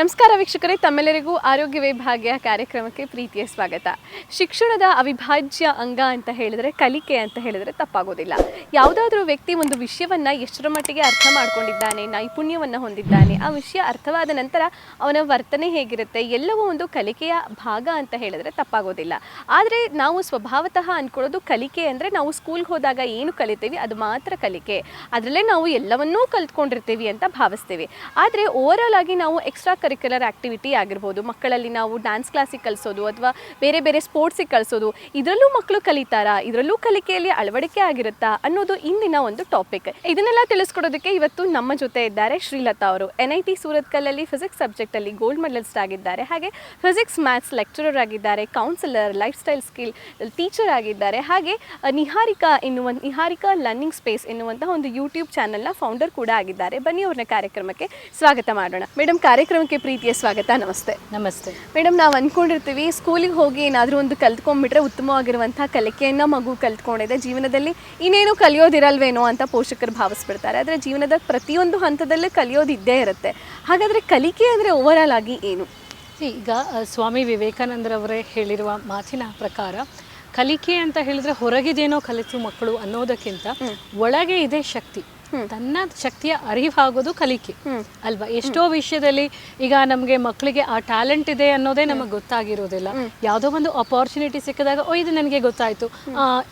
ನಮಸ್ಕಾರ ವೀಕ್ಷಕರೇ, ತಮ್ಮೆಲ್ಲರಿಗೂ ಆರೋಗ್ಯ ವಿಭಾಗ್ಯ ಕಾರ್ಯಕ್ರಮಕ್ಕೆ ಪ್ರೀತಿಯ ಸ್ವಾಗತ. ಶಿಕ್ಷಣದ ಅವಿಭಾಜ್ಯ ಅಂಗ ಅಂತ ಹೇಳಿದ್ರೆ ಕಲಿಕೆ ಅಂತ ಹೇಳಿದ್ರೆ ತಪ್ಪಾಗೋದಿಲ್ಲ. ಯಾವುದಾದ್ರೂ ವ್ಯಕ್ತಿ ಒಂದು ವಿಷಯವನ್ನ ಎಷ್ಟರ ಮಟ್ಟಿಗೆ ಅರ್ಥ ಮಾಡ್ಕೊಂಡಿದ್ದಾನೆ, ನೈಪುಣ್ಯವನ್ನ ಹೊಂದಿದ್ದಾನೆ, ಆ ವಿಷಯ ಅರ್ಥವಾದ ನಂತರ ಅವನ ವರ್ತನೆ ಹೇಗಿರುತ್ತೆ, ಎಲ್ಲವೂ ಒಂದು ಕಲಿಕೆಯ ಭಾಗ ಅಂತ ಹೇಳಿದ್ರೆ ತಪ್ಪಾಗೋದಿಲ್ಲ. ಆದರೆ ನಾವು ಸ್ವಭಾವತಃ ಅಂದ್ಕೊಳ್ಳೋದು ಕಲಿಕೆ ಅಂದರೆ ನಾವು ಸ್ಕೂಲ್ಗೆ ಹೋದಾಗ ಏನು ಕಲಿತೀವಿ, ಅದು ಮಾತ್ರ ಕಲಿಕೆ. ಅದರಲ್ಲೇ ನಾವು ಎಲ್ಲವನ್ನೂ ಕಲ್ತ್ಕೊಂಡಿರ್ತೀವಿ ಅಂತ ಭಾವಿಸ್ತೀವಿ. ಆದರೆ ಓವರಾಲ್ ಆಗಿ ನಾವು ಎಕ್ಸ್ಟ್ರಾ ಕರಿಕ್ಯುಲರ್ ಆಕ್ಟಿವಿಟಿ ಆಗಿರ್ಬೋದು, ಮಕ್ಕಳಲ್ಲಿ ನಾವು ಡ್ಯಾನ್ಸ್ ಕ್ಲಾಸಿಗೆ ಕಲಿಸೋದು ಅಥವಾ ಬೇರೆ ಬೇರೆ ಸ್ಪೋರ್ಟ್ಸಿಗೆ ಕಲಿಸೋದು, ಇದರಲ್ಲೂ ಮಕ್ಕಳು ಕಲಿತಾರಾ? ಇದರಲ್ಲೂ ಕಲಿಕೆಯಲ್ಲಿ ಅಳವಡಿಕೆ ಆಗಿರುತ್ತಾ? ಅನ್ನೋದು ಇಂದಿನ ಒಂದು ಟಾಪಿಕ್ ಇದನ್ನೆಲ್ಲ ತಿಳಿಸ್ಕೊಡೋದಕ್ಕೆ ಇವತ್ತು ನಮ್ಮ ಜೊತೆ ಇದ್ದಾರೆ ಶ್ರೀಲತಾ ಅವರು. ಎನ್ ಐ ಟಿ ಸೂರತ್ಕಲ್ಲಲ್ಲಿ ಫಿಸಿಕ್ಸ್ ಸಬ್ಜೆಕ್ಟಲ್ಲಿ ಗೋಲ್ಡ್ ಮೆಡಲಿಸ್ಟ್ ಆಗಿದ್ದಾರೆ. ಹಾಗೆ ಫಿಸಿಕ್ಸ್ ಮ್ಯಾಥ್ಸ್ ಲೆಕ್ಚರರ್ ಆಗಿದ್ದಾರೆ counsellor lifestyle skill teacher ಆಗಿದ್ದಾರೆ. ಹಾಗೆ ನಿಹಾರಿಕಾ ಎನ್ನುವ ನಿಹಾರಿಕಾ ಲರ್ನಿಂಗ್ ಸ್ಪೇಸ್ ಎನ್ನುವಂತಹ ಒಂದು ಯೂಟ್ಯೂಬ್ ಚಾನೆಲ್ನ ಫೌಂಡರ್ ಕೂಡ ಆಗಿದ್ದಾರೆ. ಬನ್ನಿ ಅವ್ರನ್ನ ಕಾರ್ಯಕ್ರಮಕ್ಕೆ ಸ್ವಾಗತ ಮಾಡೋಣ. ಮೇಡಮ್ ಕಾರ್ಯಕ್ರಮಕ್ಕೆ ಪ್ರೀತಿಯ ಸ್ವಾಗತ. ನಮಸ್ತೆ. ನಮಸ್ತೆ. ಮೇಡಮ್ ನಾವು ಅಂದ್ಕೊಂಡಿರ್ತೀವಿ ಸ್ಕೂಲಿಗೆ ಹೋಗಿ ಏನಾದರೂ ಒಂದು ಕಲ್ತ್ಕೊಂಡ್ಬಿಟ್ರೆ ಉತ್ತಮವಾಗಿರುವಂಥ ಕಲಿಕೆಯನ್ನು ಮಗು ಕಲ್ತ್ಕೊಂಡಿದೆ. ಜೀವನದಲ್ಲಿ ಇನ್ನೇನು ಕಲಿಯೋದಿರಲ್ವೇನೋ ಅಂತ ಪೋಷಕರು ಭಾವಿಸ್ಬಿಡ್ತಾರೆ. ಆದರೆ ಜೀವನದ ಪ್ರತಿಯೊಂದು ಹಂತದಲ್ಲೂ ಕಲಿಯೋದಿದ್ದೇ ಇರುತ್ತೆ. ಹಾಗಾದರೆ ಕಲಿಕೆ ಅಂದರೆ ಓವರಾಲ್ ಆಗಿ ಏನು? ಈಗ ಸ್ವಾಮಿ ವಿವೇಕಾನಂದರವರೇ ಹೇಳಿರುವ ಮಾತಿನ ಪ್ರಕಾರ ಕಲಿಕೆ ಅಂತ ಹೇಳಿದ್ರೆ ಹೊರಗಿದೇನೋ ಕಲಿತು ಮಕ್ಕಳು ಅನ್ನೋದಕ್ಕಿಂತ ಒಳಗೆ ಇದೆ ಶಕ್ತಿ. ತನ್ನ ಶಕ್ತಿಯ ಅರಿವಾಗೋದು ಕಲಿಕೆ. ಅಲ್ವಾ? ಎಷ್ಟೋ ವಿಷಯದಲ್ಲಿ ಈಗ ನಮಗೆ ಮಕ್ಕಳಿಗೆ ಆ ಟ್ಯಾಲೆಂಟ್ ಇದೆ ಅನ್ನೋದೇ ನಮಗೆ ಗೊತ್ತಾಗಿರೋದಿಲ್ಲ. ಯಾವುದೋ ಒಂದು ಅಪಾರ್ಚುನಿಟಿ ಸಿಕ್ಕಿದಾಗ ಓ ಇದು ನನಗೆ ಗೊತ್ತಾಯ್ತು.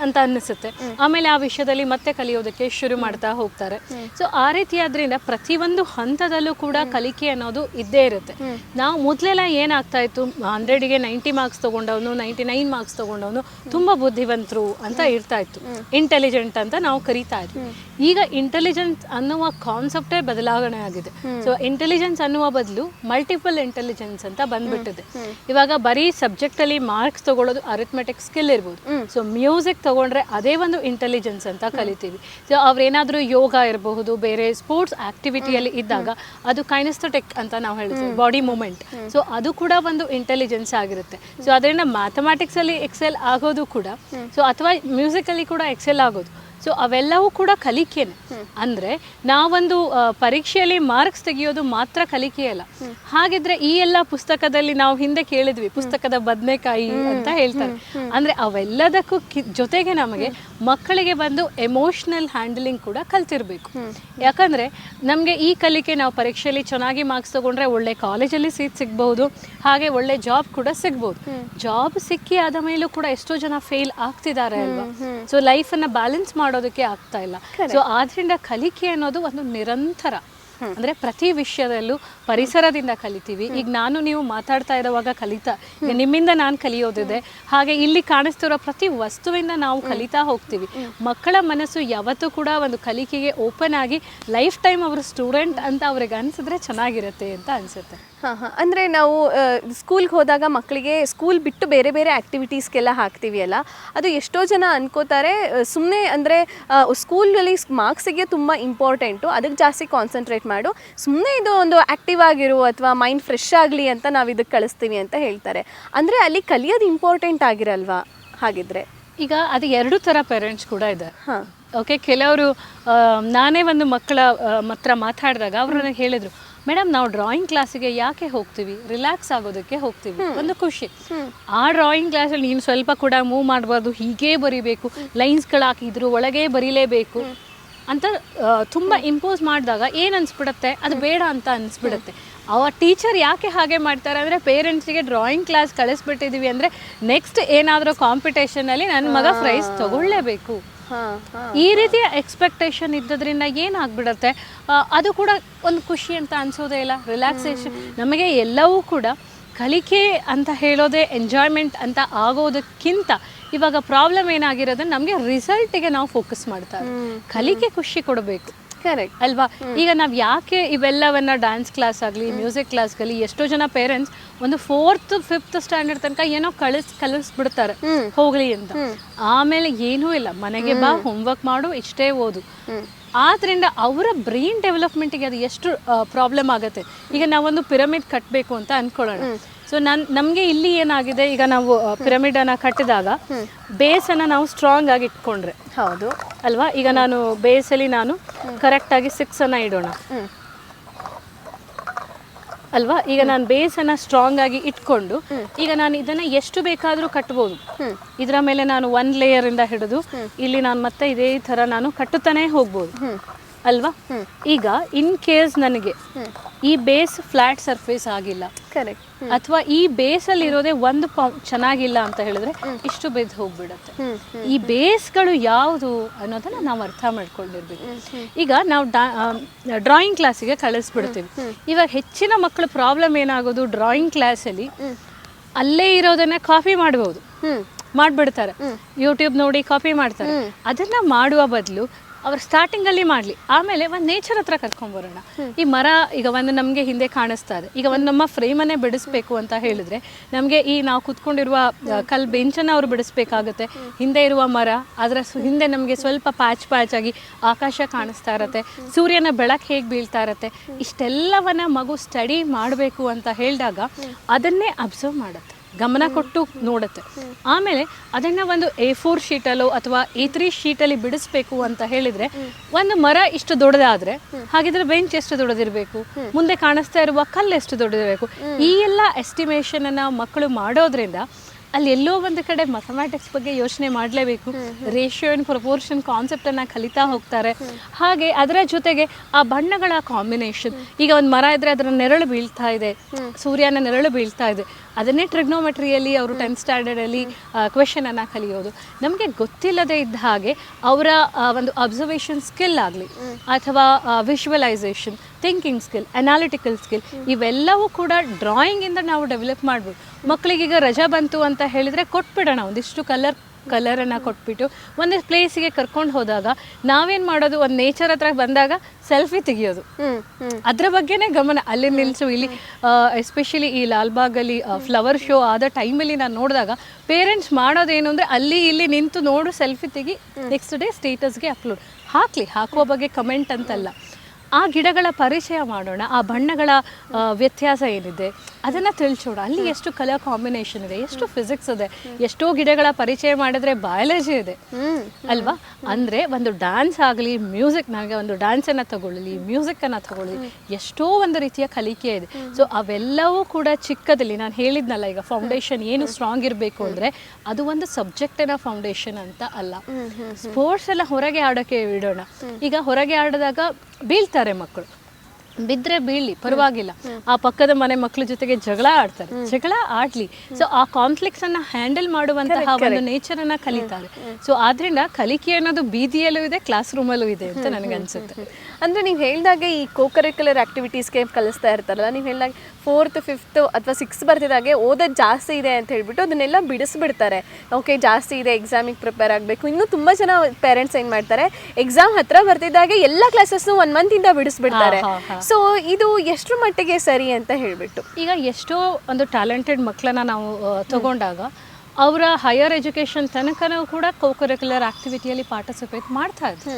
ಅಂತ ಅನ್ನಿಸುತ್ತೆ. ಆಮೇಲೆ ಆ ವಿಷಯದಲ್ಲಿ ಮತ್ತೆ ಕಲಿಯೋದಕ್ಕೆ ಶುರು ಮಾಡ್ತಾ ಹೋಗ್ತಾರೆ. ಸೊ ಆ ರೀತಿ ಆದ್ರಿಂದ ಪ್ರತಿಯೊಂದು ಹಂತದಲ್ಲೂ ಕೂಡ ಕಲಿಕೆ ಅನ್ನೋದು ಇದ್ದೇ ಇರುತ್ತೆ. ನಾವು ಮೊದಲೆಲ್ಲ ಏನಾಗ್ತಾ ಇತ್ತು? ಹಂಡ್ರೆಡ್ಗೆ ನೈಂಟಿ ಮಾರ್ಕ್ಸ್ ತಗೊಂಡವನು ನೈಂಟಿ ನೈನ್ ಮಾರ್ಕ್ಸ್ ತಗೊಂಡವನು ತುಂಬಾ ಬುದ್ಧಿವಂತರು ಅಂತ ಇರ್ತಾ ಇತ್ತು. ಇಂಟೆಲಿಜೆಂಟ್ ಅಂತ ನಾವು ಕರಿತಾ ಇದ್ವಿ. ಈಗ ಇಂಟೆಲಿಜೆನ್ಸ್ ಅನ್ನುವ ಕಾನ್ಸೆಪ್ಟೇ ಬದಲಾವಣೆ ಆಗಿದೆ. ಸೊ ಇಂಟೆಲಿಜೆನ್ಸ್ ಅನ್ನುವ ಬದಲು ಮಲ್ಟಿಪಲ್ ಇಂಟೆಲಿಜೆನ್ಸ್ ಅಂತ ಬಂದ್ಬಿಟ್ಟಿದೆ. ಇವಾಗ ಬರೀ ಸಬ್ಜೆಕ್ಟ್ ಅಲ್ಲಿ ಮಾರ್ಕ್ಸ್ ತಗೊಳ್ಳೋದು ಅರಿಥ್ಮೆಟಿಕ್ ಸ್ಕಿಲ್ ಇರ್ಬೋದು. ಸೊ ಮ್ಯೂಸಿಕ್ ತಗೊಂಡ್ರೆ ಅದೇ ಒಂದು ಇಂಟೆಲಿಜೆನ್ಸ್ ಅಂತ ಕಲಿತೀವಿ. ಸೊ ಅವ್ರೇನಾದ್ರೂ ಯೋಗ ಇರಬಹುದು ಬೇರೆ ಸ್ಪೋರ್ಟ್ಸ್ ಆಕ್ಟಿವಿಟಿಯಲ್ಲಿ ಇದ್ದಾಗ ಅದು ಕೈನಸ್ಥೆಟಿಕ್ ಅಂತ ನಾವು ಹೇಳ್ತೀವಿ ಬಾಡಿ ಮೂಮೆಂಟ್ ಸೊ ಅದು ಕೂಡ ಒಂದು ಇಂಟೆಲಿಜೆನ್ಸ್ ಆಗಿರುತ್ತೆ. ಸೊ ಅದರಿಂದ ಮ್ಯಾಥಮೆಟಿಕ್ಸ್ ಅಲ್ಲಿ ಎಕ್ಸೆಲ್ ಆಗೋದು ಕೂಡ ಸೊ ಅಥವಾ ಮ್ಯೂಸಿಕ್ ಅಲ್ಲಿ ಕೂಡ ಎಕ್ಸೆಲ್ ಆಗೋದು. ಸೊ ಅವೆಲ್ಲವೂ ಕೂಡ ಕಲಿಕೆನೆ. ಅಂದ್ರೆ ನಾವೊಂದು ಪರೀಕ್ಷೆಯಲ್ಲಿ ಮಾರ್ಕ್ಸ್ ತೆಗೆಯೋದು ಮಾತ್ರ ಕಲಿಕೆ ಅಲ್ಲ. ಹಾಗಿದ್ರೆ ಈ ಎಲ್ಲ ಪುಸ್ತಕದಲ್ಲಿ ನಾವು ಹಿಂದೆ ಕೇಳಿದ್ವಿ ಪುಸ್ತಕದ ಬದನೆಕಾಯಿ ಅಂತ ಹೇಳ್ತಾರೆ. ಅಂದ್ರೆ ಅವೆಲ್ಲದಕ್ಕೂ ಜೊತೆಗೆ ನಮಗೆ ಮಕ್ಕಳಿಗೆ ಬಂದು ಎಮೋಷನಲ್ ಹ್ಯಾಂಡಲಿಂಗ್ ಕೂಡ ಕಲ್ತಿರ್ಬೇಕು. ಯಾಕಂದ್ರೆ ನಮಗೆ ಈ ಕಲಿಕೆ ನಾವು ಪರೀಕ್ಷೆಯಲ್ಲಿ ಚೆನ್ನಾಗಿ ಮಾರ್ಕ್ಸ್ ತಗೊಂಡ್ರೆ ಒಳ್ಳೆ ಕಾಲೇಜಲ್ಲಿ ಸೀಟ್ ಸಿಗ್ಬಹುದು ಹಾಗೆ ಒಳ್ಳೆ ಜಾಬ್ ಕೂಡ ಸಿಗ್ಬಹುದು. ಜಾಬ್ ಸಿಕ್ಕಿ ಆದ ಮೇಲೂ ಕೂಡ ಎಷ್ಟೋ ಜನ ಫೇಲ್ ಆಗ್ತಿದ್ದಾರೆ ಅಲ್ವಾ? ಸೊ ಲೈಫ್ ಅನ್ನ ಬ್ಯಾಲೆನ್ಸ್ ಮಾಡೋದಕ್ಕೆ ಆಗ್ತಾ ಇಲ್ಲ. ಸೊ ಆದ್ರಿಂದ ಕಲಿಕೆ ಅನ್ನೋದು ಒಂದು ನಿರಂತರ. ಅಂದ್ರೆ ಪ್ರತಿ ವಿಷಯದಲ್ಲೂ ಪರಿಸರದಿಂದ ಕಲಿತೀವಿ. ಈಗ ನಾನು ನೀವು ಮಾತಾಡ್ತಾ ಇರುವಾಗ ಕಲಿತಾ ನಿಮ್ಮಿಂದ ನಾನು ಕಲಿಯೋದಿದೆ. ಹಾಗೆ ಇಲ್ಲಿ ಕಾಣಿಸ್ತಿರೋ ಪ್ರತಿ ವಸ್ತುವಿಂದ ನಾವು ಕಲಿತಾ ಹೋಗ್ತೀವಿ. ಮಕ್ಕಳ ಮನಸ್ಸು ಯಾವತ್ತೂ ಕೂಡ ಒಂದು ಕಲಿಕೆಗೆ ಓಪನ್ ಆಗಿ ಲೈಫ್ ಟೈಮ್ ಅವರು ಸ್ಟೂಡೆಂಟ್ ಅಂತ ಅವ್ರಿಗೆ ಅನ್ಸಿದ್ರೆ ಚೆನ್ನಾಗಿರುತ್ತೆ ಅಂತ ಅನ್ಸುತ್ತೆ. ಹಾಂ ಹಾಂ. ಅಂದರೆ ನಾವು ಸ್ಕೂಲ್ಗೆ ಹೋದಾಗ ಮಕ್ಕಳಿಗೆ ಸ್ಕೂಲ್ ಬಿಟ್ಟು ಬೇರೆ ಬೇರೆ ಆ್ಯಕ್ಟಿವಿಟೀಸ್ಗೆಲ್ಲ ಹಾಕ್ತೀವಿ ಅಲ್ಲ? ಅದು ಎಷ್ಟೋ ಜನ ಅನ್ಕೋತಾರೆ ಸುಮ್ಮನೆ ಅಂದರೆ ಸ್ಕೂಲಲ್ಲಿ ಮಾರ್ಕ್ಸಿಗೆ ತುಂಬ ಇಂಪಾರ್ಟೆಂಟು ಅದಕ್ಕೆ ಜಾಸ್ತಿ ಕಾನ್ಸಂಟ್ರೇಟ್ ಮಾಡು. ಸುಮ್ಮನೆ ಇದು ಒಂದು ಆ್ಯಕ್ಟಿವ್ ಆಗಿರು ಅಥವಾ ಮೈಂಡ್ ಫ್ರೆಶ್ ಆಗಲಿ ಅಂತ ನಾವು ಇದಕ್ಕೆ ಕಳಿಸ್ತೀವಿ ಅಂತ ಹೇಳ್ತಾರೆ. ಅಂದರೆ ಅಲ್ಲಿ ಕಲಿಯೋದು ಇಂಪಾರ್ಟೆಂಟ್ ಆಗಿರಲ್ವಾ ಹಾಗಿದ್ರೆ? ಈಗ ಅದು ಎರಡು ಥರ ಪೇರೆಂಟ್ಸ್ ಕೂಡ ಇದೆ. ಹಾಂ. ಓಕೆ ಕೆಲವರು ನಾನೇ ಒಂದು ಮಕ್ಕಳ ಹತ್ರ ಮಾತಾಡಿದಾಗ ಅವರು ನನಗೆ ಹೇಳಿದ್ರು ಮೇಡಮ್ ನಾವು ಡ್ರಾಯಿಂಗ್ ಕ್ಲಾಸಿಗೆ ಯಾಕೆ ಹೋಗ್ತೀವಿ? ರಿಲ್ಯಾಕ್ಸ್ ಆಗೋದಕ್ಕೆ ಹೋಗ್ತೀವಿ. ಒಂದು ಖುಷಿ. ಆ ಡ್ರಾಯಿಂಗ್ ಕ್ಲಾಸಲ್ಲಿ ನೀನು ಸ್ವಲ್ಪ ಕೂಡ ಮೂವ್ ಮಾಡಬಾರ್ದು ಹೀಗೇ ಬರಿಬೇಕು ಲೈನ್ಸ್ಗಳು ಹಾಕಿದ್ರು ಒಳಗೆ ಬರೀಲೇಬೇಕು ಅಂತ ತುಂಬಾ ಇಂಪೋಸ್ ಮಾಡಿದಾಗ ಏನು ಅನ್ಸ್ಬಿಡುತ್ತೆ? ಅದು ಬೇಡ ಅಂತ ಅನಿಸ್ಬಿಡುತ್ತೆ. ಅವ ಟೀಚರ್ ಯಾಕೆ ಹಾಗೆ ಮಾಡ್ತಾರೆ ಅಂದರೆ ಪೇರೆಂಟ್ಸಿಗೆ ಡ್ರಾಯಿಂಗ್ ಕ್ಲಾಸ್ ಕಳಿಸ್ಬಿಟ್ಟಿದೀವಿ ಅಂದರೆ ನೆಕ್ಸ್ಟ್ ಏನಾದರೂ ಕಾಂಪಿಟೇಷನಲ್ಲಿ ನನ್ನ ಮಗ ಪ್ರೈಸ್ ತಗೊಳ್ಳೇಬೇಕು. ಈ ರೀತಿಯ ಎಕ್ಸ್ಪೆಕ್ಟೇಷನ್ ಇದ್ದದ್ರಿಂದ ಏನಾಗ್ಬಿಡತ್ತೆ ಅದು ಕೂಡ ಒಂದು ಖುಷಿ ಅಂತ ಅನ್ಸೋದೇ ಇಲ್ಲ. ರಿಲ್ಯಾಕ್ಸೇಷನ್ ನಮಗೆ ಎಲ್ಲವೂ ಕೂಡ ಕಲಿಕೆ ಅಂತ ಹೇಳೋದೇ ಎಂಜಾಯ್ಮೆಂಟ್ ಅಂತ ಆಗೋದಕ್ಕಿಂತ ಇವಾಗ ಪ್ರಾಬ್ಲಮ್ ಏನಾಗಿರೋದು ನಮಗೆ ರಿಸಲ್ಟಿಗೆ ನಾವು ಫೋಕಸ್ ಮಾಡ್ತಾ ಇದ್ದೀವಿ. ಕಲಿಕೆ ಖುಷಿ ಕೊಡಬೇಕು. ಕರೆಕ್ಟ್ ಅಲ್ವಾ? ಈಗ ನಾವು ಯಾಕೆ ಇವೆಲ್ಲವನ್ನ ಡ್ಯಾನ್ಸ್ ಕ್ಲಾಸ್ ಆಗಲಿ ಮ್ಯೂಸಿಕ್ ಕ್ಲಾಸ್ ಆಗಲಿ ಎಷ್ಟೋ ಜನ ಪೇರೆಂಟ್ಸ್ ಒಂದು ಫೋರ್ತ್ ಫಿಫ್ತ್ ಸ್ಟ್ಯಾಂಡರ್ಡ್ ತನಕ ಏನೋ ಕಳಿಸ್ ಕಲಿಸ್ಬಿಡ್ತಾರೆ ಹೋಗ್ಲಿ ಅಂತ. ಆಮೇಲೆ ಏನೂ ಇಲ್ಲ. ಮನೆಗೆ ಬಾ ಹೋಮ್ವರ್ಕ್ ಮಾಡು ಇಷ್ಟೇ ಓದು. ಆದ್ರಿಂದ ಅವರ ಬ್ರೈನ್ ಡೆವಲಪ್ಮೆಂಟ್ಗೆ ಅದು ಎಷ್ಟು ಪ್ರಾಬ್ಲಮ್ ಆಗುತ್ತೆ. ಈಗ ನಾವೊಂದು ಪಿರಮಿಡ್ ಕಟ್ಟಬೇಕು ಅಂತ ಅನ್ಕೊಳ್ಳೋಣ. ಸೊ ನನ್ ನಮಗೆ ಇಲ್ಲಿ ಏನಾಗಿದೆ ಈಗ ನಾವು ಪಿರಮಿಡ್ ಅನ್ನ ಕಟ್ಟಿದಾಗ ಬೇಸನ್ನು ನಾವು ಸ್ಟ್ರಾಂಗ್ ಆಗಿ ಇಟ್ಕೊಂಡ್ರೆ. ಹೌದು. ಅಲ್ವಾ? ಈಗ ನಾನು ಬೇಸಲ್ಲಿ ನಾನು ಕರೆಕ್ಟಾಗಿ ಸಿಕ್ಸ್ ಅನ್ನ ಇಡೋಣ. ಅಲ್ವಾ? ಈಗ ನಾನು ಅನ್ನ ಸ್ಟ್ರಾಂಗ್ ಆಗಿ ಇಟ್ಕೊಂಡು ಈಗ ನಾನು ಇದನ್ನ ಎಷ್ಟು ಬೇಕಾದರೂ ಕಟ್ಬೋದು. ಇದರ ಮೇಲೆ ನಾನು ಒನ್ ಲೇಯರ್ ಇಂದ ಹಿಡಿದು ಇಲ್ಲಿ ನಾನು ಮತ್ತೆ ಇದೇ ತರ ನಾನು ಕಟ್ಟುತ್ತಾನೆ ಹೋಗ್ಬೋದು. ಅಲ್ವಾ? ಈಗ ಇನ್ ಕೇಸ್ ನನಗೆ ಈ ಬೇಸ್ ಫ್ಲಾಟ್ ಸರ್ಫೇಸ್ ಆಗಿಲ್ಲ. ಕರೆಕ್ಟ್ ಅಥವಾ ಈ ಬೇಸಲ್ಲಿ ಇರೋದೇ ಒಂದು ಚೆನ್ನಾಗಿಲ್ಲ ಅಂತ ಹೇಳಿದ್ರೆ ಇಷ್ಟು ಬೆದ್ದು ಹೋಗ್ಬಿಡತ್ತೆ. ಈ ಬೇಸ್ಗಳು ಯಾವುದು ಅನ್ನೋದನ್ನ ನಾವು ಅರ್ಥ ಮಾಡ್ಕೊಂಡಿರ್ಬೇಕು. ಈಗ ನಾವು ಡ್ರಾಯಿಂಗ್ ಕ್ಲಾಸಿಗೆ ಕಳಿಸ್ಬಿಡ್ತೀವಿ. ಇವಾಗ ಹೆಚ್ಚಿನ ಮಕ್ಕಳ ಪ್ರಾಬ್ಲಮ್ ಏನಾಗೋದು ಡ್ರಾಯಿಂಗ್ ಕ್ಲಾಸಲ್ಲಿ ಅಲ್ಲೇ ಇರೋದನ್ನ ಕಾಪಿ ಮಾಡಬಹುದು ಮಾಡ್ಬಿಡ್ತಾರೆ. ಯೂಟ್ಯೂಬ್ ನೋಡಿ ಕಾಪಿ ಮಾಡ್ತಾರೆ. ಅದನ್ನ ಮಾಡುವ ಬದಲು ಅವ್ರು ಸ್ಟಾರ್ಟಿಂಗ್ ಅಲ್ಲಿ ಮಾಡ್ಲಿ. ಆಮೇಲೆ ಒಂದು ನೇಚರ್ ಹತ್ರ ಕರ್ಕೊಂಡ್ಬರೋಣ ಈ ಮರ ಈಗ ಒಂದು ನಮಗೆ ಹಿಂದೆ ಕಾಣಿಸ್ತಾ ಇದೆ. ಈಗ ಒಂದು ನಮ್ಮ ಫ್ರೇಮನ್ನೇ ಬಿಡಿಸ್ಬೇಕು ಅಂತ ಹೇಳಿದ್ರೆ ನಮಗೆ ಈ ನಾವು ಕುತ್ಕೊಂಡಿರುವ ಕಲ್ ಬೆಂಚನ್ನ ಅವ್ರು ಬಿಡಿಸ್ಬೇಕಾಗತ್ತೆ. ಹಿಂದೆ ಇರುವ ಮರ, ಅದರ ಹಿಂದೆ ನಮಗೆ ಸ್ವಲ್ಪ ಪ್ಯಾಚ್ ಪ್ಯಾಚ್ ಆಗಿ ಆಕಾಶ ಕಾಣಿಸ್ತಾ ಇರತ್ತೆ. ಸೂರ್ಯನ ಬೆಳಕು ಹೇಗೆ ಬೀಳ್ತಾ ಇರತ್ತೆ. ಇಷ್ಟೆಲ್ಲವನ್ನ ಮಗು ಸ್ಟಡಿ ಮಾಡಬೇಕು ಅಂತ ಹೇಳಿದಾಗ ಅದನ್ನೇ ಅಬ್ಸರ್ವ್ ಮಾಡುತ್ತೆ. ಗಮನ ಕೊಟ್ಟು ನೋಡುತ್ತೆ. ಆಮೇಲೆ ಅದನ್ನ ಒಂದು ಎ ಫೋರ್ ಶೀಟಲ್ಲೋ ಅಥವಾ ಎ ತ್ರೀ ಶೀಟಲ್ಲಿ ಬಿಡಿಸ್ಬೇಕು ಅಂತ ಹೇಳಿದ್ರೆ ಒಂದು ಮರ ಇಷ್ಟು ದೊಡ್ಡದಾದ್ರೆ ಹಾಗಿದ್ರೆ ಬೆಂಚ್ ಎಷ್ಟು ದೊಡ್ಡದಿರಬೇಕು? ಮುಂದೆ ಕಾಣಿಸ್ತಾ ಇರುವ ಕಲ್ಲು ಎಷ್ಟು ದೊಡ್ಡದಿರಬೇಕು? ಈ ಎಲ್ಲ ಎಸ್ಟಿಮೇಷನ್ ಅನ್ನ ಮಕ್ಕಳು ಮಾಡೋದ್ರಿಂದ ಅಲ್ಲಿ ಎಲ್ಲೋ ಒಂದು ಕಡೆ ಮ್ಯಾಥಮ್ಯಾಟಿಕ್ಸ್ ಬಗ್ಗೆ ಯೋಚನೆ ಮಾಡಲೇಬೇಕು. ರೇಷಿಯೋ ಅಂಡ್ ಪ್ರಪೋರ್ಷನ್ ಕಾನ್ಸೆಪ್ಟ್ ಅನ್ನ ಕಲಿತಾ ಹೋಗ್ತಾರೆ. ಹಾಗೆ ಅದರ ಜೊತೆಗೆ ಆ ಬಣ್ಣಗಳ ಕಾಂಬಿನೇಷನ್ ಈಗ ಒಂದು ಮರ ಇದ್ರೆ ಅದರ ನೆರಳು ಬೀಳ್ತಾ ಇದೆ. ಸೂರ್ಯನ ನೆರಳು ಬೀಳ್ತಾ ಇದೆ. ಅದನ್ನೇ ಟ್ರಿಗ್ನೋಮೆಟ್ರಿಯಲ್ಲಿ ಅವರು ಟೆಂತ್ ಸ್ಟ್ಯಾಂಡರ್ಡಲ್ಲಿ ಕ್ವೆಶನನ್ನು ಅನ್ನ ಕಲಿಯೋದು. ನಮಗೆ ಗೊತ್ತಿಲ್ಲದೆ ಇದ್ದ ಹಾಗೆ ಅವರ ಒಂದು ಅಬ್ಸರ್ವೇಷನ್ ಸ್ಕಿಲ್ ಆಗಲಿ ಅಥವಾ visualisation thinking skill analytical skill ಇವೆಲ್ಲವೂ ಕೂಡ ಡ್ರಾಯಿಂಗಿಂದ ನಾವು ಡೆವಲಪ್ ಮಾಡ್ಬೋದು. ಮಕ್ಕಳಿಗೀಗ ರಜಾ ಬಂತು ಅಂತ ಹೇಳಿದರೆ ಕೊಟ್ಬಿಡೋಣ ಒಂದಿಷ್ಟು ಕಲರ್ ಕಲರನ್ನು ಕೊಟ್ಬಿಟ್ಟು ಒಂದು ಪ್ಲೇಸಿಗೆ ಕರ್ಕೊಂಡು ಹೋದಾಗ ನಾವೇನು ಮಾಡೋದು? ಒಂದು ನೇಚರ್ ಹತ್ರ ಬಂದಾಗ ಸೆಲ್ಫಿ ತೆಗಿಯೋದು. ಅದ್ರ ಬಗ್ಗೆನೇ ಗಮನ ಅಲ್ಲಿ ನಿಲ್ಸು. ಇಲ್ಲಿ ಎಸ್ಪೆಷಲಿ ಈ ಲಾಲ್ಬಾಗಲ್ಲಿ ಫ್ಲವರ್ ಶೋ ಆದ ಟೈಮಲ್ಲಿ ನಾನು ನೋಡಿದಾಗ ಪೇರೆಂಟ್ಸ್ ಮಾಡೋದೇನು ಅಂದರೆ ಅಲ್ಲಿ ಇಲ್ಲಿ ನಿಂತು ನೋಡು ಸೆಲ್ಫಿ ತೆಗಿ ನೆಕ್ಸ್ಟ್ ಡೇ ಸ್ಟೇಟಸ್ಗೆ ಅಪ್ಲೋಡ್ ಹಾಕಲಿ ಹಾಕುವ ಬಗ್ಗೆ ಕಮೆಂಟ್ ಅಂತಲ್ಲ. ಆ ಗಿಡಗಳ ಪರಿಚಯ ಮಾಡೋಣ. ಆ ಬಣ್ಣಗಳ ವ್ಯತ್ಯಾಸ ಏನಿದೆ? ಅದನ್ನು ತಿಳ್ಸೋಣ ಅಲ್ಲಿ ಎಷ್ಟು ಕಲರ್ ಕಾಂಬಿನೇಷನ್ ಇದೆ ಎಷ್ಟು ಫಿಸಿಕ್ಸ್ ಇದೆ ಎಷ್ಟೋ ಗಿಡಗಳ ಪರಿಚಯ ಮಾಡಿದ್ರೆ ಬಯಾಲಜಿ ಇದೆ. ಅಲ್ವಾ? ಅಂದ್ರೆ ಒಂದು ಡ್ಯಾನ್ಸ್ ಆಗಲಿ ಮ್ಯೂಸಿಕ್ ನನಗೆ ಒಂದು ಡ್ಯಾನ್ಸನ್ನು ತಗೊಳ್ಳಿ ಮ್ಯೂಸಿಕನ್ನು ತಗೊಳ್ಳಿ ಎಷ್ಟೋ ಒಂದು ರೀತಿಯ ಕಲಿಕೆ ಇದೆ. ಸೊ ಅವೆಲ್ಲವೂ ಕೂಡ ಚಿಕ್ಕದಲ್ಲಿ ನಾನು ಹೇಳಿದ್ನಲ್ಲ ಈಗ ಫೌಂಡೇಶನ್ ಏನು ಸ್ಟ್ರಾಂಗ್ ಇರಬೇಕು ಅಂದರೆ ಅದು ಒಂದು ಸಬ್ಜೆಕ್ಟಿನ ಫೌಂಡೇಶನ್ ಅಂತ ಅಲ್ಲ. ಸ್ಪೋರ್ಟ್ಸ್ ಎಲ್ಲ ಹೊರಗೆ ಆಡೋಕ್ಕೆ ಬಿಡೋಣ ಈಗ ಹೊರಗೆ ಆಡಿದಾಗ ಬೀಳ್ತಾರೆ ಮಕ್ಕಳು. ಬಿದ್ರೆ ಬೀಳಿ ಪರವಾಗಿಲ್ಲ. ಆ ಪಕ್ಕದ ಮನೆ ಮಕ್ಕಳ ಜೊತೆಗೆ ಜಗಳ ಆಡ್ತಾರೆ. ಜಗಳ ಆಡ್ಲಿ. ಸೊ ಆ ಕಾನ್ಫ್ಲಿಕ್ಟ್ಸ್ ಅನ್ನ ಹ್ಯಾಂಡಲ್ ಮಾಡುವಂತಹ ಒಂದು ನೇಚರ್ ಅನ್ನ ಕಲಿತಾರೆ. ಸೊ ಆದ್ರಿಂದ ಕಲಿಕೆ ಅನ್ನೋದು ಬೀದಿಯಲ್ಲೂ ಇದೆ ಕ್ಲಾಸ್ ರೂಮಲ್ಲೂ ಇದೆ ಅಂತ ನನಗೆ ಅನ್ಸುತ್ತೆ. ಅಂದ್ರೆ ನೀವು ಹೇಳಿದಾಗೆ ಈ ಕೋಕರಿಕ್ಯುಲರ್ ಆಕ್ಟಿವಿಟೀಸ್ಗೆ ಕಲಿಸ್ತಾ ಇರ್ತಾರಲ್ಲ ನೀವು ಹೇಳಿದಾಗ ಫೋರ್ತ್ ಫಿಫ್ತ್ ಅಥವಾ ಸಿಕ್ಸ್ ಬರ್ತಿದ್ದಾಗೆ ಓದೋದು ಜಾಸ್ತಿ ಇದೆ ಅಂತ ಹೇಳ್ಬಿಟ್ಟು ಅದನ್ನೆಲ್ಲ ಬಿಡಿಸ್ಬಿಡ್ತಾರೆ. ಓಕೆ ಜಾಸ್ತಿ ಇದೆ ಎಕ್ಸಾಮಿಗೆ ಪ್ರಿಪೇರ್ ಆಗಬೇಕು. ಇನ್ನೂ ತುಂಬ ಜನ ಪೇರೆಂಟ್ಸ್ ಏನು ಮಾಡ್ತಾರೆ ಎಕ್ಸಾಮ್ ಹತ್ರ ಬರ್ತಿದ್ದಾಗೆ ಎಲ್ಲ ಕ್ಲಾಸಸ್ನು ಒನ್ ಮಂತಿಂದ ಬಿಡಿಸ್ಬಿಡ್ತಾರೆ. ಸೊ ಇದು ಎಷ್ಟು ಮಟ್ಟಿಗೆ ಸರಿ ಅಂತ ಹೇಳ್ಬಿಟ್ಟು. ಈಗ ಎಷ್ಟೋ ಒಂದು ಟ್ಯಾಲೆಂಟೆಡ್ ಮಕ್ಕಳನ್ನ ನಾವು ತಗೊಂಡಾಗ ಅವರ ಹೈಯರ್ ಎಜುಕೇಶನ್ ತನಕನೂ ಕೂಡ ಕೋಕರಿಕ್ಯುಲರ್ ಆಕ್ಟಿವಿಟಿಯಲ್ಲಿ ಪಾರ್ಟಿಸಿಪೇಟ್ ಮಾಡ್ತಾ ಇದ್ರು.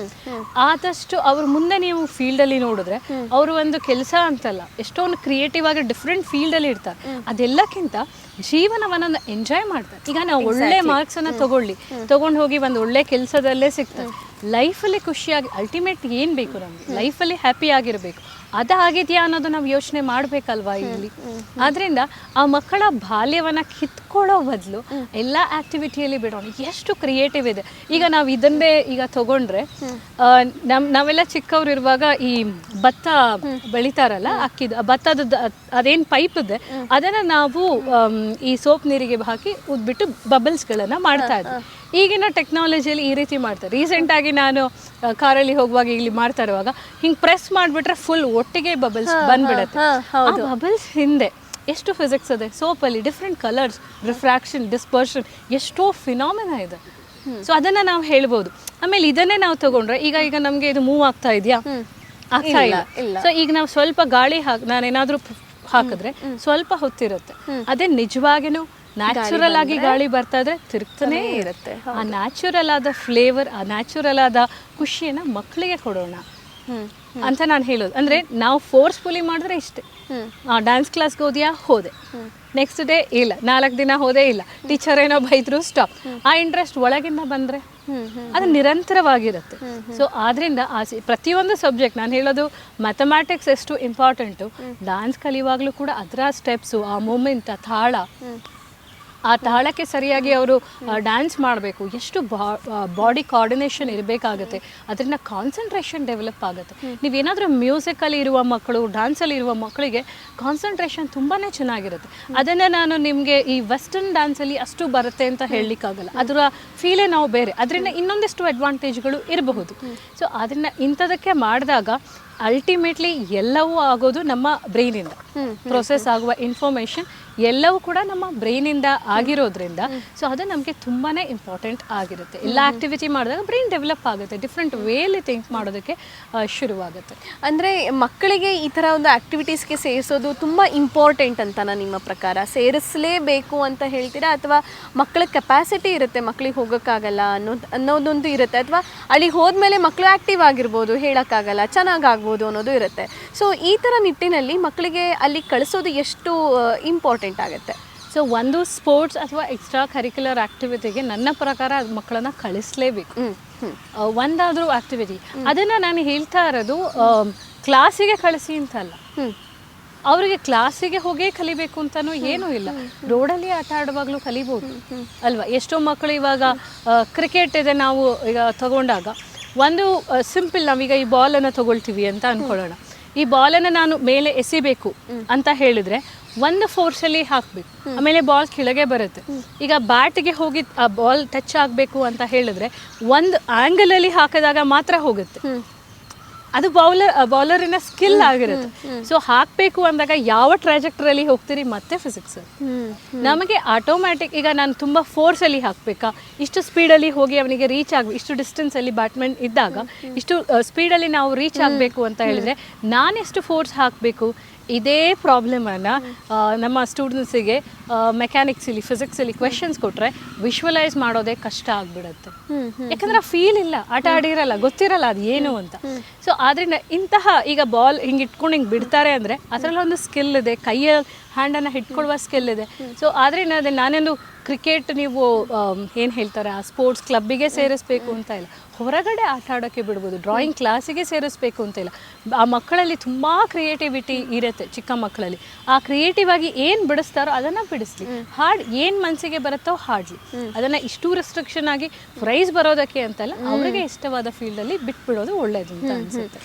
ಆದಷ್ಟು ಅವ್ರ ಮುಂದೆ ನೀವು ಫೀಲ್ಡಲ್ಲಿ ನೋಡಿದ್ರೆ ಅವರು ಒಂದು ಕೆಲಸ ಅಂತಲ್ಲ ಎಷ್ಟೊಂದು ಕ್ರಿಯೇಟಿವ್ ಆಗಿ ಡಿಫ್ರೆಂಟ್ ಫೀಲ್ಡಲ್ಲಿ ಇರ್ತಾರೆ. ಅದೆಲ್ಲಕ್ಕಿಂತ ಜೀವನವನ್ನ ಎಂಜಾಯ್ ಮಾಡ್ತಾರೆ. ಈಗ ನಾವು ಒಳ್ಳೆ ಮಾರ್ಕ್ಸ್ ಅನ್ನ ತಗೊಳ್ಳಿ. ತಗೊಂಡು ಹೋಗಿ ಒಂದು ಒಳ್ಳೆ ಕೆಲಸದಲ್ಲೇ ಸಿಗ್ತದೆ ಲೈಫಲ್ಲಿ ಖುಷಿಯಾಗಿ ಅಲ್ಟಿಮೇಟ್ ಏನು ಬೇಕು ನಮಗೆ? ಲೈಫಲ್ಲಿ ಹ್ಯಾಪಿ ಆಗಿರಬೇಕು. ಅದಾಗಿದೆಯಾ ಅನ್ನೋದು ನಾವು ಯೋಚನೆ ಮಾಡ್ಬೇಕಲ್ವಾ ಇಲ್ಲಿ? ಆದ್ರಿಂದ ಆ ಮಕ್ಕಳ ಬಾಲ್ಯವನ್ನ ಕಿತ್ಕೊಳ್ಳೋ ಬದಲು ಎಲ್ಲ ಆಕ್ಟಿವಿಟಿಯಲ್ಲಿ ಬಿಡೋಣ. ಎಷ್ಟು ಕ್ರಿಯೇಟಿವ್ ಇದೆ. ಈಗ ನಾವು ಇದನ್ನೇ ಈಗ ತಗೊಂಡ್ರೆ ನಮ್ ನಾವೆಲ್ಲ ಚಿಕ್ಕವ್ರು ಇರುವಾಗ ಈ ಭತ್ತ ಬೆಳಿತಾರಲ್ಲ ಅಕ್ಕಿದ ಭತ್ತದ ಅದೇನು ಪೈಪ್ ಇದೆ ಅದನ್ನ ನಾವು ಈ ಸೋಪ್ ನೀರಿಗೆ ಹಾಕಿ ಉದ್ಬಿಟ್ಟು ಬಬಲ್ಸ್ಗಳನ್ನ ಮಾಡ್ತಾ ಇದ್ವಿ. ಈಗಿನ ಟೆಕ್ನಾಲಜಿಯಲ್ಲಿ ಈ ರೀತಿ ಮಾಡ್ತಾರೆ. ರೀಸೆಂಟ್ ಆಗಿ ನಾನು ಕಾರಲ್ಲಿ ಹೋಗುವಾಗ ಇಲ್ಲಿ ಮಾಡ್ತಾ ಇರುವಾಗ ಹಿಂಗೆ ಪ್ರೆಸ್ ಮಾಡಿಬಿಟ್ರೆ ಫುಲ್ ಒಟ್ಟಿಗೆ ಬಬಲ್ಸ್ ಬಂದ್ಬಿಡುತ್ತೆ. ಬಬಲ್ಸ್ ಹಿಂದೆ. ಎಷ್ಟು ಫಿಸಿಕ್ಸ್ ಇದೆ? ಸೋಪಲ್ಲಿ ಡಿಫ್ರೆಂಟ್ ಕಲರ್ಸ್ ರಿಫ್ರಾಕ್ಷನ್ ಡಿಸ್ಪರ್ಷನ್ ಎಷ್ಟೋ ಫಿನಾಮಿನ ಇದೆ. ಸೊ ಅದನ್ನ ನಾವು ಹೇಳ್ಬೋದು. ಆಮೇಲೆ ಇದನ್ನೇ ನಾವು ತಗೊಂಡ್ರೆ ಈಗ ಈಗ ನಮಗೆ ಇದು ಮೂವ್ ಆಗ್ತಾ ಇದೆಯಾ? ಆಗ್ತಾ ಇಲ್ಲ. ಸೊ ಈಗ ನಾವು ಸ್ವಲ್ಪ ಗಾಳಿ ಹಾಕ್ ನಾನೇನಾದ್ರೂ ಹಾಕಿದ್ರೆ ಸ್ವಲ್ಪ ಹೊತ್ತಿರುತ್ತೆ. ಅದೇ ನಿಜವಾಗಿನೂ ನ್ಯಾಚುರಲ್ ಆಗಿ ಗಾಳಿ ಬರ್ತಾ ಇದ್ರೆ ತಿರುಗ್ತಾನೇ ಇರುತ್ತೆ. ಆ ನ್ಯಾಚುರಲ್ ಆದ ಫ್ಲೇವರ್ ಆ ನ್ಯಾಚುರಲ್ ಆದ ಖುಷಿಯನ್ನ ಮಕ್ಕಳಿಗೆ ಕೊಡೋಣ. ಅಂತ ನಾನು ಹೇಳೋದು. ಅಂದರೆ ನಾವು ಫೋರ್ಸ್ಫುಲಿ ಮಾಡಿದ್ರೆ ಇಷ್ಟೇ. ಡ್ಯಾನ್ಸ್ ಕ್ಲಾಸ್ಗೆ ಹೋದ್ಯಾ? ಹೋದೆ. ನೆಕ್ಸ್ಟ್ ಡೇ ಇಲ್ಲ. ನಾಲ್ಕು ದಿನ ಹೋದೇ ಇಲ್ಲ. ಟೀಚರ್ ಏನೋ ಬೈದ್ರು ಸ್ಟಾಪ್ ಆ ಇಂಟ್ರೆಸ್ಟ್ ಒಳಗಿಂದ ಬಂದರೆ ಅದು ನಿರಂತರವಾಗಿರುತ್ತೆ. ಸೊ ಆದ್ರಿಂದ ಆ ಸಿ- ಪ್ರತಿಯೊಂದು ಸಬ್ಜೆಕ್ಟ್ ನಾನು ಹೇಳೋದು ಮ್ಯಾಥಮ್ಯಾಟಿಕ್ಸ್ ಎಷ್ಟು ಇಂಪಾರ್ಟೆಂಟು ಡ್ಯಾನ್ಸ್ ಕಲಿಯುವಾಗಲೂ ಕೂಡ ಅದರ ಸ್ಟೆಪ್ಸು ಆ ಮೂಮೆಂಟ್ ಆ ತಾಳ ಆ ತಾಳಕ್ಕೆ ಸರಿಯಾಗಿ ಅವರು ಡ್ಯಾನ್ಸ್ ಮಾಡಬೇಕು. ಎಷ್ಟು ಬಾಡಿ ಕೋಆರ್ಡಿನೇಷನ್ ಇರಬೇಕಾಗುತ್ತೆ. ಅದರಿಂದ ಕಾನ್ಸಂಟ್ರೇಷನ್ ಡೆವಲಪ್ ಆಗುತ್ತೆ. ನೀವೇನಾದರೂ ಮ್ಯೂಸಿಕಲ್ಲಿ ಇರುವ ಮಕ್ಕಳು ಡ್ಯಾನ್ಸಲ್ಲಿ ಇರುವ ಮಕ್ಕಳಿಗೆ ಕಾನ್ಸಂಟ್ರೇಷನ್ ತುಂಬಾ ಚೆನ್ನಾಗಿರುತ್ತೆ. ಅದನ್ನು ನಾನು ನಿಮಗೆ ಈ ವೆಸ್ಟರ್ನ್ ಡ್ಯಾನ್ಸಲ್ಲಿ ಅಷ್ಟು ಬರುತ್ತೆ ಅಂತ ಹೇಳಲಿಕ್ಕಾಗಲ್ಲ. ಅದರ ಫೀಲೇ ನಾವು ಬೇರೆ. ಅದರಿಂದ ಇನ್ನೊಂದಿಷ್ಟು ಅಡ್ವಾಂಟೇಜ್ಗಳು ಇರಬಹುದು. ಸೊ ಅದನ್ನ ಇಂಥದಕ್ಕೆ ಮಾಡಿದಾಗ ಅಲ್ಟಿಮೇಟ್ಲಿ ಎಲ್ಲವೂ ಆಗೋದು ನಮ್ಮ ಬ್ರೈನಿಂದ ಪ್ರೊಸೆಸ್ ಆಗುವ ಇನ್ಫಾರ್ಮೇಷನ್ ಎಲ್ಲವೂ ಕೂಡ ನಮ್ಮ ಬ್ರೈನಿಂದ ಆಗಿರೋದ್ರಿಂದ ಸೊ ಅದು ನಮಗೆ ತುಂಬಾ ಇಂಪಾರ್ಟೆಂಟ್ ಆಗಿರುತ್ತೆ. ಎಲ್ಲ ಆಕ್ಟಿವಿಟಿ ಮಾಡಿದಾಗ ಬ್ರೈನ್ ಡೆವಲಪ್ ಆಗುತ್ತೆ ಡಿಫ್ರೆಂಟ್ ವೇಲಿ ಥಿಂಕ್ ಮಾಡೋದಕ್ಕೆ ಶುರುವಾಗುತ್ತೆ. ಅಂದರೆ ಮಕ್ಕಳಿಗೆ ಈ ಥರ ಒಂದು ಆಕ್ಟಿವಿಟೀಸ್ಗೆ ಸೇರಿಸೋದು ತುಂಬ ಇಂಪಾರ್ಟೆಂಟ್ ಅಂತನಾ ನಿಮ್ಮ ಪ್ರಕಾರ? ಸೇರಿಸಲೇಬೇಕು ಅಂತ ಹೇಳ್ತೀರಾ? ಅಥವಾ ಮಕ್ಕಳ ಕೆಪಾಸಿಟಿ ಇರುತ್ತೆ ಮಕ್ಕಳಿಗೆ ಹೋಗೋಕ್ಕಾಗಲ್ಲ ಅನ್ನೋದು ಅನ್ನೋದೊಂದು ಇರುತ್ತೆ? ಅಥವಾ ಅಲ್ಲಿಗೆ ಹೋದ್ಮೇಲೆ ಮಕ್ಕಳು ಆ್ಯಕ್ಟಿವ್ ಆಗಿರ್ಬೋದು ಹೇಳೋಕ್ಕಾಗಲ್ಲ ಚೆನ್ನಾಗಾಗ್ಬೋದು ಅನ್ನೋದು ಇರುತ್ತೆ. ಸೊ ಈ ಥರ ನಿಟ್ಟಿನಲ್ಲಿ ಮಕ್ಕಳಿಗೆ ಅಲ್ಲಿ ಕಳಿಸೋದು ಎಷ್ಟು ಇಂಪಾರ್ಟೆಂಟ್ ಆಗುತ್ತೆ. ಸೊ ಒಂದು ಸ್ಪೋರ್ಟ್ಸ್ ಅಥವಾ ಎಕ್ಸ್ಟ್ರಾ ಕರಿಕ್ಯುಲರ್ ಆಕ್ಟಿವಿಟಿಗೆ ನನ್ನ ಪ್ರಕಾರ ಅದು ಮಕ್ಕಳನ್ನ ಕಳಿಸ್ಲೇಬೇಕು. ಒಂದಾದರೂ ಆಕ್ಟಿವಿಟಿ ಅದನ್ನ ನಾನು ಹೇಳ್ತಾ ಇರೋದು ಕ್ಲಾಸಿಗೆ ಕಳಿಸಿ ಅಂತಲ್ಲ. ಅಲ್ಲ ಅವರಿಗೆ ಕ್ಲಾಸಿಗೆ ಹೋಗೇ ಕಲಿಬೇಕು ಅಂತಾನೂ ಏನೂ ಇಲ್ಲ. ರೋಡಲ್ಲಿ ಆಟ ಆಡುವಾಗಲೂ ಕಲಿಬೋದು. ಅಲ್ವಾ? ಎಷ್ಟೋ ಮಕ್ಕಳು ಇವಾಗ ಕ್ರಿಕೆಟ್ ಇದೆ ನಾವು ಈಗ ತಗೊಂಡಾಗ. ಒಂದು ಸಿಂಪಲ್ ನಾವೀಗ ಈ ಬಾಲನ್ನು ತಗೊಳ್ತೀವಿ ಅಂತ ಅನ್ಕೊಳ್ಳೋಣ. ಈ ಬಾಲನ್ನು ನಾನು ಮೇಲೆ ಎಸಿಬೇಕು ಅಂತ ಹೇಳಿದ್ರೆ ಒಂದು ಫೋರ್ಸಲ್ಲಿ ಹಾಕಬೇಕು. ಆಮೇಲೆ ಬಾಲ್ ಕೆಳಗೆ ಬರುತ್ತೆ. ಈಗ ಬ್ಯಾಟ್ಗೆ ಹೋಗಿ ಆ ಬಾಲ್ ಟಚ್ ಆಗಬೇಕು ಅಂತ ಹೇಳಿದ್ರೆ ಒಂದು ಆ್ಯಂಗಲಲ್ಲಿ ಹಾಕಿದಾಗ ಮಾತ್ರ ಹೋಗುತ್ತೆ. ಅದು ಬೌಲರ್ ಬೌಲರಿನ ಸ್ಕಿಲ್ ಆಗಿರುತ್ತೆ. ಸೊ ಹಾಕ್ಬೇಕು ಅಂದಾಗ ಯಾವ ಟ್ರಾಜೆಕ್ಟ್ರಲ್ಲಿ ಹೋಗ್ತೀರಿ ಮತ್ತೆ ಫಿಸಿಕ್ಸ್ ನಮಗೆ ಆಟೋಮ್ಯಾಟಿಕ್ ಈಗ ನಾನು ತುಂಬ ಫೋರ್ಸಲ್ಲಿ ಹಾಕ್ಬೇಕಾ? ಇಷ್ಟು ಸ್ಪೀಡಲ್ಲಿ ಹೋಗಿ ಅವನಿಗೆ ರೀಚ್ ಆಗಬೇಕು ಇಷ್ಟು ಡಿಸ್ಟೆನ್ಸಲ್ಲಿ ಬ್ಯಾಟ್ಮೆಂಟ್ ಇದ್ದಾಗ ಇಷ್ಟು ಸ್ಪೀಡಲ್ಲಿ ನಾವು ರೀಚ್ ಆಗಬೇಕು ಅಂತ ಹೇಳಿದ್ರೆ ನಾನೆಷ್ಟು ಫೋರ್ಸ್ ಹಾಕಬೇಕು? ಇದೇ ಪ್ರಾಬ್ಲಮನ್ನು ನಮ್ಮ ಸ್ಟೂಡೆಂಟ್ಸಿಗೆ ಮೆಕ್ಯಾನಿಕ್ಸಲ್ಲಿ ಫಿಸಿಕ್ಸಲ್ಲಿ ಕ್ವೆಶನ್ಸ್ ಕೊಟ್ಟರೆ ವಿಶ್ವಲೈಸ್ ಮಾಡೋದೇ ಕಷ್ಟ ಆಗಿಬಿಡುತ್ತೆ. ಯಾಕಂದ್ರೆ ಫೀಲ್ ಇಲ್ಲ ಆಟ ಆಡಿರಲ್ಲ ಗೊತ್ತಿರಲ್ಲ ಅದು ಏನು ಅಂತ. ಸೊ ಆದ್ರಿಂದ ಇಂತಹ ಈಗ ಬಾಲ್ ಹಿಂಗೆ ಇಟ್ಕೊಂಡು ಹಿಂಗೆ ಬಿಡ್ತಾರೆ ಅಂದರೆ ಅದರಲ್ಲಿ ಒಂದು ಸ್ಕಿಲ್ ಇದೆ ಕೈಯ ಹ್ಯಾಂಡನ್ನು ಹಿಡ್ಕೊಳ್ಳುವ ಸ್ಕಿಲ್ ಇದೆ. ಸೊ ಆದರೆ ನಾನು ನಾನೇನು ಕ್ರಿಕೆಟ್ ನೀವು ಏನು ಹೇಳ್ತಾರೆ, ಆ ಸ್ಪೋರ್ಟ್ಸ್ ಕ್ಲಬ್ಬಿಗೆ ಸೇರಿಸ್ಬೇಕು ಅಂತ ಇಲ್ಲ. ಹೊರಗಡೆ ಆಟ ಆಡೋಕ್ಕೆ ಬಿಡ್ಬೋದು ಡ್ರಾಯಿಂಗ್ ಕ್ಲಾಸಿಗೆ ಸೇರಿಸ್ಬೇಕು ಅಂತ ಇಲ್ಲ. ಆ ಮಕ್ಕಳಲ್ಲಿ ತುಂಬ ಕ್ರಿಯೇಟಿವಿಟಿ ಇರುತ್ತೆ, ಚಿಕ್ಕ ಮಕ್ಕಳಲ್ಲಿ. ಆ ಕ್ರಿಯೇಟಿವ್ ಆಗಿ ಏನು ಬಿಡಿಸ್ತಾರೋ ಅದನ್ನು ಬಿಡಿಸ್ಲಿ. ಹಾಡ್ ಏನು ಮನಸ್ಸಿಗೆ ಬರುತ್ತೋ ಹಾಡ್ಲಿ. ಅದನ್ನು ಇಷ್ಟು ರೆಸ್ಟ್ರಿಕ್ಷನ್ ಆಗಿ ಪ್ರೈಸ್ ಬರೋದಕ್ಕೆ ಅಂತಲ್ಲ ಅವರಿಗೆ ಇಷ್ಟವಾದ ಫೀಲ್ಡಲ್ಲಿ ಬಿಟ್ಬಿಡೋದು ಒಳ್ಳೆಯದು ಅಂತ ಅನ್ಸುತ್ತೆ.